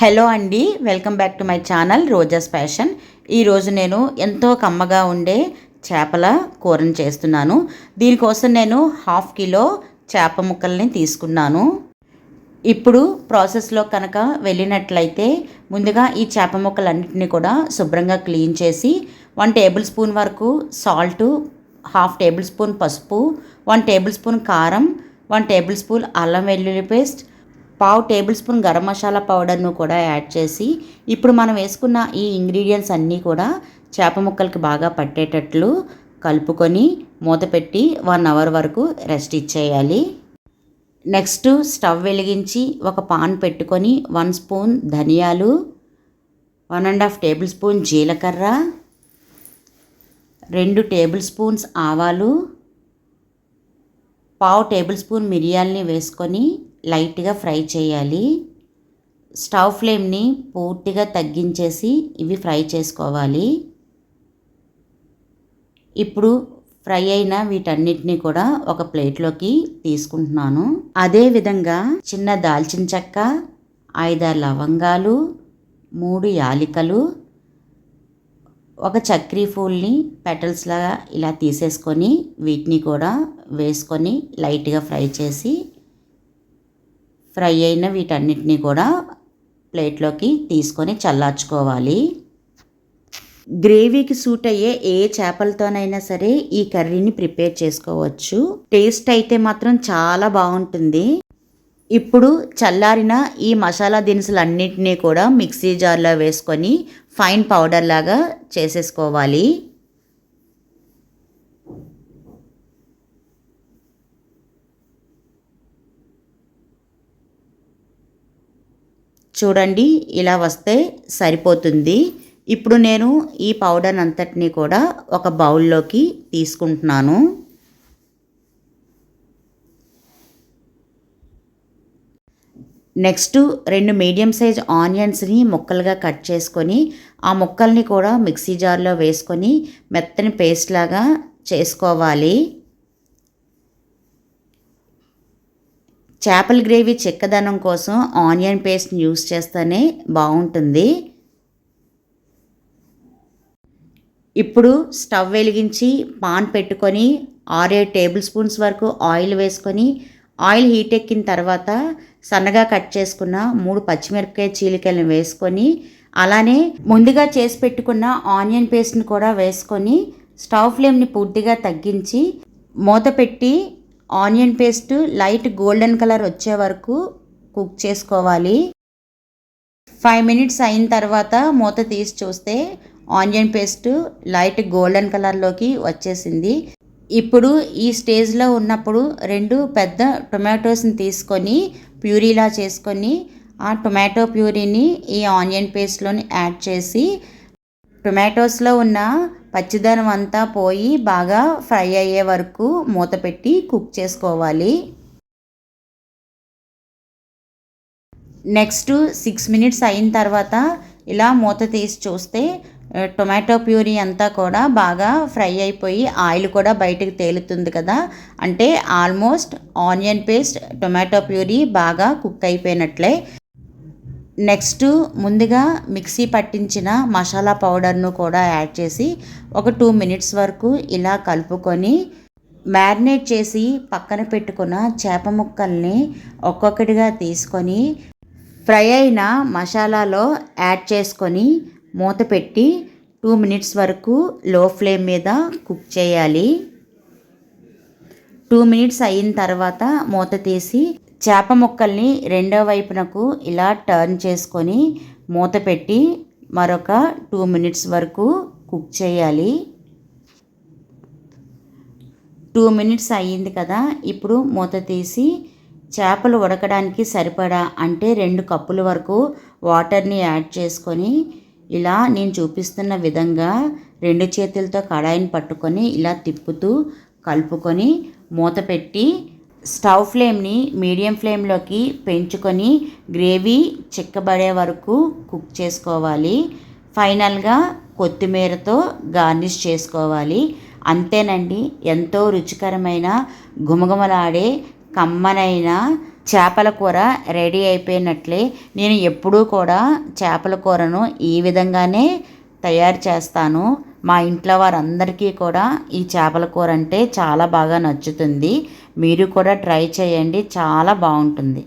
Hello అండి welcome back to my channel Roja's fashion. ఈరోజు నేను ఎంతో కమ్మగా ఉండే చేపల కూరను చేస్తున్నాను. దీనికోసం నేను హాఫ్ కిలో చేప ముక్కల్ని తీసుకున్నాను. ఇప్పుడు ప్రాసెస్లో కనుక వెళ్ళినట్లయితే ముందుగా ఈ చేప ముక్కలన్నింటినీ కూడా శుభ్రంగా క్లీన్ చేసి వన్ టేబుల్ స్పూన్ వరకు సాల్టు హాఫ్ టేబుల్ స్పూన్ పసుపు వన్ టేబుల్ స్పూన్ కారం వన్ టేబుల్ స్పూన్ అల్లం వెల్లుల్లి పేస్ట్ పావు టేబుల్ స్పూన్ గరం మసాలా పౌడర్ను కూడా యాడ్ చేసి ఇప్పుడు మనం వేసుకున్న ఈ ఇంగ్రీడియంట్స్ అన్నీ కూడా చేప ముక్కలకి బాగా పట్టేటట్లు కలుపుకొని మూత పెట్టి వన్ అవర్ వరకు రెస్ట్ ఇచ్చేయాలి. నెక్స్ట్ స్టవ్ వెలిగించి ఒక పాన్ పెట్టుకొని వన్ స్పూన్ ధనియాలు one and half tablespoon జీలకర్ర రెండు టేబుల్ స్పూన్స్ ఆవాలు పావు టేబుల్ స్పూన్ మిరియాలని వేసుకొని లైట్గా ఫ్రై చేయాలి. స్టవ్ ఫ్లేమ్ని పూర్తిగా తగ్గించేసి ఇవి ఫ్రై చేసుకోవాలి. ఇప్పుడు ఫ్రై అయిన వీటన్నిటిని కూడా ఒక ప్లేట్లోకి తీసుకుంటున్నాను. అదే విధంగా చిన్న దాల్చిన చెక్క ఐదారు లవంగాలు మూడు యాలికలు ఒక చక్రీ ఫూల్ని పెటల్స్లాగా ఇలా తీసేసుకొని వీటిని కూడా వేసుకొని లైట్గా ఫ్రై చేసి ఫ్రై అయిన వీటన్నిటిని కూడా ప్లేట్లోకి తీసుకొని చల్లార్చుకోవాలి. గ్రేవీకి సూట్ అయ్యే ఏ చేపలతోనైనా సరే ఈ కర్రీని ప్రిపేర్ చేసుకోవచ్చు. టేస్ట్ అయితే మాత్రం చాలా బాగుంటుంది. ఇప్పుడు చల్లారిన ఈ మసాలా దినుసులన్నింటినీ కూడా మిక్సీ జార్లో వేసుకొని ఫైన్ పౌడర్ లాగా చేసేసుకోవాలి. చూడండి ఇలా వస్తే సరిపోతుంది. ఇప్పుడు నేను ఈ పౌడర్ అంతటిని కూడా ఒక బౌల్లోకి తీసుకుంటున్నాను. నెక్స్ట్ రెండు మీడియం సైజ్ ఆనియన్స్ని ముక్కలుగా కట్ చేసుకొని ఆ ముక్కల్ని కూడా మిక్సీ జార్లో వేసుకొని మెత్తని పేస్ట్ లాగా చేసుకోవాలి. చేపల గ్రేవీ చిక్కదనం కోసం ఆనియన్ పేస్ట్ని యూస్ చేస్తేనే బాగుంటుంది. ఇప్పుడు స్టవ్ వెలిగించి పాన్ పెట్టుకొని ఆరేడు టేబుల్ స్పూన్స్ వరకు ఆయిల్ వేసుకొని ఆయిల్ హీట్ ఎక్కిన తర్వాత సన్నగా కట్ చేసుకున్న మూడు పచ్చిమిరపకాయ చీలికలను వేసుకొని అలానే ముందుగా చేసి పెట్టుకున్న ఆనియన్ పేస్ట్ని కూడా వేసుకొని స్టవ్ ఫ్లేమ్ని పూర్తిగా తగ్గించి మూత పెట్టి onion paste light golden colour వచ్చే వరకు కుక్ చేసుకోవాలి. ఫైవ్ మినిట్స్ అయిన తర్వాత మూత తీసి చూస్తే ఆనియన్ పేస్ట్ లైట్ గోల్డెన్ కలర్లోకి వచ్చేసింది. ఇప్పుడు ఈ స్టేజ్లో ఉన్నప్పుడు రెండు పెద్ద టొమాటోస్ని తీసుకొని ప్యూరీలా చేసుకొని ఆ టొమాటో ప్యూరీని ఈ ఆనియన్ పేస్ట్లోని యాడ్ చేసి టొమాటోస్లో ఉన్న పచ్చిదనం అంతా పోయి బాగా ఫ్రై అయ్యే వరకు మూత పెట్టి కుక్ చేసుకోవాలి. నెక్స్ట్ సిక్స్ మినిట్స్ అయిన తర్వాత ఇలా మూత తీసి చూస్తే టొమాటో ప్యూరీ అంతా కూడా బాగా ఫ్రై అయిపోయి ఆయిల్ కూడా బయటకు తేలుతుంది కదా. అంటే almost onion paste tomato puree బాగా కుక్ అయిపోయినట్లే. నెక్స్ట్ ముందుగా మిక్సీ పట్టించిన మసాలా పౌడర్ను కూడా యాడ్ చేసి ఒక టూ మినిట్స్ వరకు ఇలా కలుపుకొని మ్యారినేట్ చేసి పక్కన పెట్టుకున్న చేప ముక్కల్ని ఒక్కొక్కటిగా తీసుకొని ఫ్రై అయిన మసాలాలో యాడ్ చేసుకొని మూత పెట్టి టూ మినిట్స్ వరకు లో ఫ్లేమ్ మీద కుక్ చేయాలి. టూ మినిట్స్ అయిన తర్వాత మూత తీసి చేప ముక్కల్ని రెండో వైపునకు ఇలా టర్న్ చేసుకొని మూత పెట్టి మరొక టూ మినిట్స్ వరకు కుక్ చేయాలి. టూ మినిట్స్ అయ్యింది కదా ఇప్పుడు మూత తీసి చేపలు ఉడకడానికి సరిపడా అంటే రెండు కప్పుల వరకు వాటర్ని యాడ్ చేసుకొని ఇలా నేను చూపిస్తున్న విధంగా రెండు చేతులతో కడాయిని పట్టుకొని ఇలా తిప్పుతూ కలుపుకొని మూత పెట్టి స్టవ్ ఫ్లేమ్ని మీడియం ఫ్లేమ్లోకి పెంచుకొని గ్రేవీ చిక్కబడే వరకు కుక్ చేసుకోవాలి. ఫైనల్గా కొత్తిమీరతో గార్నిష్ చేసుకోవాలి. అంతేనండి ఎంతో రుచికరమైన గుమగుమలాడే కమ్మనైన చేపల కూర రెడీ అయిపోయినట్లే. నేను ఎప్పుడూ కూడా చేపల కూరను ఈ విధంగానే తయారు చేస్తాను. మా ఇంట్లో వారందరికీ కూడా ఈ చేపల కూర అంటే చాలా బాగా నచ్చుతుంది. మీరు కూడా ట్రై చేయండి. చాలా బాగుంటుంది.